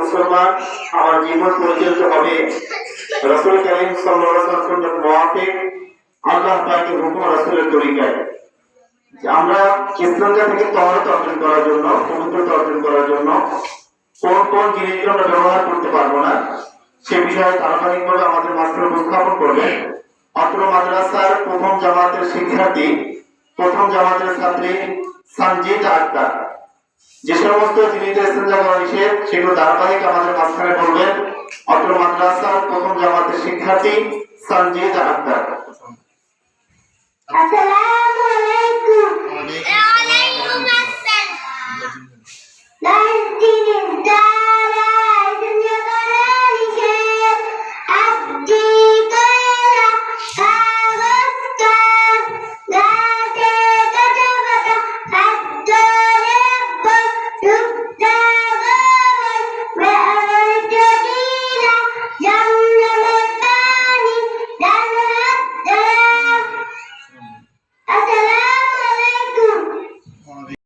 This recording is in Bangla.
মুসলমান আমার জীবন পরিচালিত হবে। রসুল করিম ওয়াসাল্লামের মুওয়াফিক আল্লাহ পাকের হুকুম রাসূলের তরিকায় আমরা ইসলামটা থেকে তহরত অর্জন করার জন্য, পবিত্রতা অর্জন করার জন্য কোন কোন জিনিসগুলো আমরা ব্যবহার করতে পারব না, সে বিষয়ে ধারাবাহিকভাবে আমাদের মাস্টার উপস্থাপন করবেন। অত্র মাদ্রাসার প্রথম জামাতের শিক্ষার্থী, প্রথম জামাতের ছাত্রী সঞ্জিত আক্তার। যে সমস্ত করা নিষেধ সেগুলো ধারাবাহিক আমাদের মাঝখানে বলবেন। অত্র মাদ্রাসার প্রথম জামাতের শিক্ষার্থী সঞ্জিত আক্তার আসসালামু আলাইকুম। ওয়া আলাইকুম আসসালাম